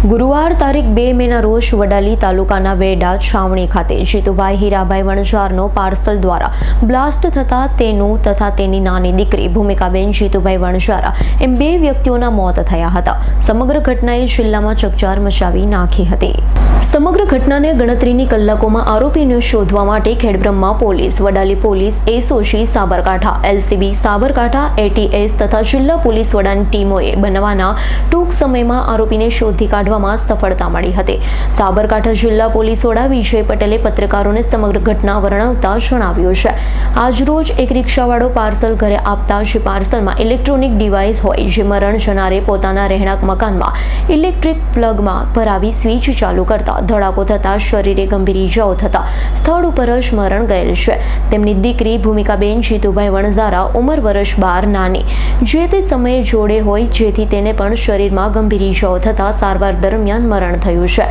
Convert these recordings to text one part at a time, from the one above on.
ગુરુવાર તારીખ બે મેના રોજ વડાલી તાલુકાના વેડા છાવણી ખાતે જીતુભાઈ હીરાભાઈ વણઝારનો પાર્સલ દ્વારા બ્લાસ્ટ થતાં તેનું તથા તેની નાની દીકરી ભૂમિકાબેન જીતુભાઈ વણઝારા એમ બે વ્યક્તિઓના મોત થયા હતા. સમગ્ર ઘટનાએ જિલ્લામાં ચકચાર મચાવી નાખી હતી. સમગ્ર ઘટનાને ગણતરીની કલાકોમાં આરોપીને શોધવા માટે Khedbrahma police, Vadali police SOC Sabarkantha, LCB Sabarkantha, ATS તથા જિલ્લા પોલીસ વડાની ટીમોએ બનાવવાના ટૂંક સમયમાં આરોપીને શોધી કાઢવામાં સફળતા મળી હતી. સાબરકાંઠા જિલ્લા પોલીસ વડા વિજય પટેલે પત્રકારોને સમગ્ર ઘટના વર્ણવતા જણાવ્યું છે. આજરોજ એક રિક્ષાવાળો પાર્સલ ઘરે આપતા જે પાર્સલમાં ઇલેક્ટ્રોનિક ડિવાઇસ હોય જે મરણ જનારે પોતાના રહેણાંક મકાનમાં ઇલેક્ટ્રિક પ્લગમાં ભરાવી સ્વિચ ચાલુ કરતા ધડાકો થતાં શરીરે ગંભીર ઇજાઓ થતા સ્થળ ઉપર જ મરણ ગયેલ છે. તેમની દીકરી ભૂમિકાબેન જીતુભાઈ વણઝારા ઉંમર વર્ષ બાર નાની. જે તે સમયે જોડે હોય જેથી તેને પણ શરીરમાં ગંભીર ઇજાઓ થતાં સારવાર દરમિયાન મરણ થયું છે.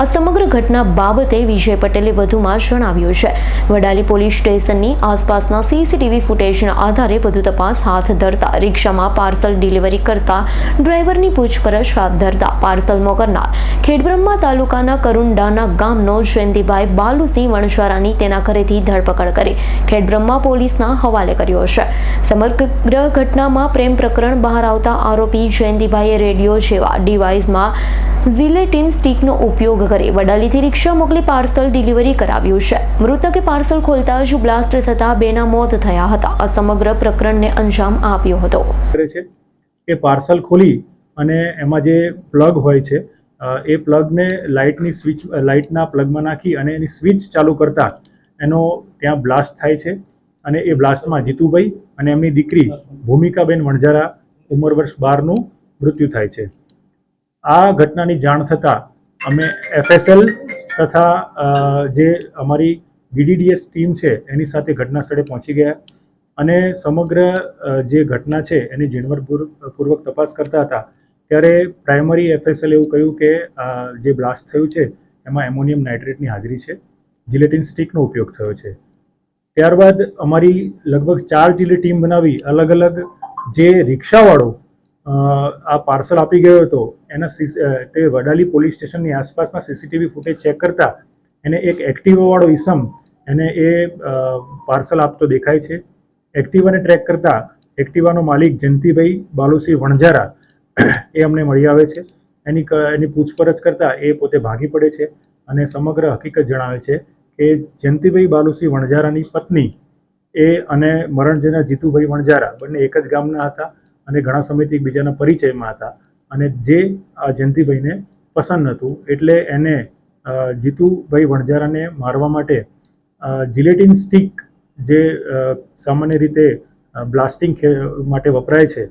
આ સમગ્ર ઘટના બાબતે વિજય પટેલે વધુમાં જણાવ્યું છે. વડાલી પોલીસ સ્ટેશનની આસપાસના સીસીટીવી ફૂટેજના આધારે વધુ તપાસ હાથ ધરતા રિક્ષામાં પાર્સલ ડિલિવરી કરતા ડ્રાઈવરની પૂછપરછ હાથ ધરતા પાર્સલ મોકલનાર ખેડબ્રહ્મા તાલુકાના કરુંડાના ગામનો જયંતિભાઈ બાલુસિંહ વણઝારાની તેના ઘરેથી ધરપકડ કરી ખેડબ્રહ્મા પોલીસના હવાલે કર્યો છે. સમગ્ર ઘટનામાં પ્રેમ પ્રકરણ બહાર આવતા આરોપી જયંતિભાઈએ રેડિયો જેવા ડિવાઇસમાં ઝિલેટિન સ્ટીકનો ઉપયોગ કરી. વડાલીથી રિક્ષા મોકલી પાર્સલ ડિલિવરી કરાવ્યું છે. મૃતકે પાર્સલ ખોલતા જ બ્લાસ્ટ થતા બેના મોત થયા હતા. આ સમગ્ર પ્રકરણને અંજામ આપ્યો હતો. એ પાર્સલ ખોલી અને એમાં જે પ્લગ હોય છે એ પ્લગને લાઇટની સ્વિચ લાઇટના પ્લગમાં નાખી અને એની સ્વિચ ચાલુ કરતા એનો ત્યાં બ્લાસ્ટ થાય છે અને એ બ્લાસ્ટમાં જીતુભાઈ અને એમની દીકરી ભૂમિકાબેન વણઝારા ઉંમર વર્ષ બારનું મૃત્યુ થાય છે. આ ઘટનાની જાણ થતાં અમે એફએસએલ તથા જે અમારી બીડીડીએસ ટીમ છે, એની સાથે ઘટના સ્થળે પહોંચી ગયા અને સમગ્ર જે ઘટના છે, એની ઝીણવટપૂર્વક તપાસ કરતા હતા. ત્યારે પ્રાઇમરી એફએસએલ એવું કહ્યું કે જે બ્લાસ્ટ થયું છે, એમાં એમોનિયમ નાઇટ્રેટની હાજરી છે. જિલેટિન સ્ટિકનો ઉપયોગ થયો છે. ત્યારબાદ અમારી લગભગ ચાર જિલ્લે ટીમ બનાવી અલગ અલગ જે રિક્ષાવાળો આ પાર્સલ આપી ગયો હતો, એના તે વડાલી પોલીસ સ્ટેશનની આસપાસના સીસીટીવી ફૂટેજ ચેક કરતા એને એક એક્ટિવાવાળો ઈસમ એને એ પાર્સલ આપતો દેખાય છે. એક્ટિવાને ટ્રેક કરતા એક્ટિવાનો માલિક જયંતિભાઈ બાલુસિંહ વણઝારા એ અમને મળી આવે છે. એની એની પૂછપરછ કરતા એ પોતે ભાગી પડે છે અને સમગ્ર હકીકત જણાવે છે કે જયંતિભાઈ બાલુસિંહ વણઝારાની પત્ની એ અને મરણ જનાર જીતુભાઈ વણઝારા બંને એક જ ગામના હતા. અને ઘણા સમયથી એકબીજાના પરિચયમાં હતા. અને જે આ જયંતિભાઈને પસંદ નહોતું એટલે એને જીતુભાઈ વણઝારાને મારવા માટે જિલેટિન સ્ટિક જે સામાન્ય રીતે બ્લાસ્ટિંગ માટે વપરાય છે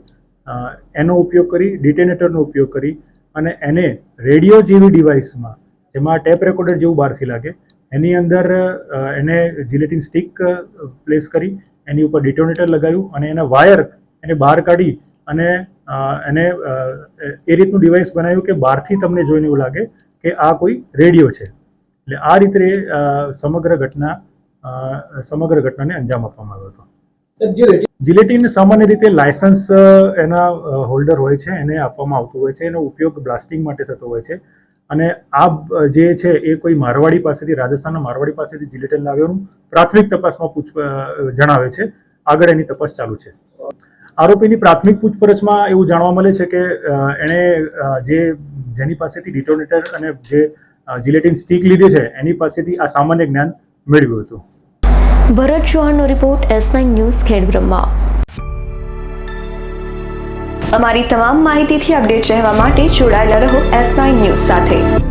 એનો ઉપયોગ કરી, ડિટેનેટરનો ઉપયોગ કરી અને એને રેડિયો જેવી ડિવાઇસમાં, જેમાં ટેપ રેકોર્ડર જેવું બહારથી લાગે, એની અંદર એને જિલેટિન સ્ટિક પ્લેસ કરી, એની ઉપર ડિટોનેટર લગાવ્યું અને એના વાયર એને બહાર કાઢી અને એને એ રીતનું ડિવાઇસ બનાવ્યું કે બહારથી તમને જોઈને એવું લાગે કે આ કોઈ રેડિયો છે. એટલે આ રીતે સમગ્ર ઘટના સમગ્ર ઘટનાને અંજામ આપવામાં આવ્યો હતો. જિલેટીન સામાન્ય રીતે લાયસન્સ એના હોલ્ડર હોય છે એને આપવામાં આવતું હોય છે એનો ઉપયોગ બ્લાસ્ટિંગ માટે થતો હોય છે. અને આ જે છે એ કોઈ મારવાડી પાસેથી રાજસ્થાનના મારવાડી પાસેથી જિલેટીન લાવ્યોનું પ્રાથમિક તપાસમાં પૂછ જણાવે છે. આગળ એની તપાસ ચાલુ છે. આરોપીની પ્રાથમિક પૂછપરછમાં એવું જાણવા મળે છે કે એણે જે, જેની પાસેથી ડિટોનેટર અને જે જિલેટિન સ્ટીક લીધી છે, એની પાસેથી આ સામાન્ય જ્ઞાન મેળવ્યું હતું. Bharat ચૌહાણનો report S nine news, Khedbrahma. અમારી તમામ માહિતીથી અપડેટ રહેવા માટે જોડાયેલા રહો એસ નાઇન ન્યૂઝ સાથે.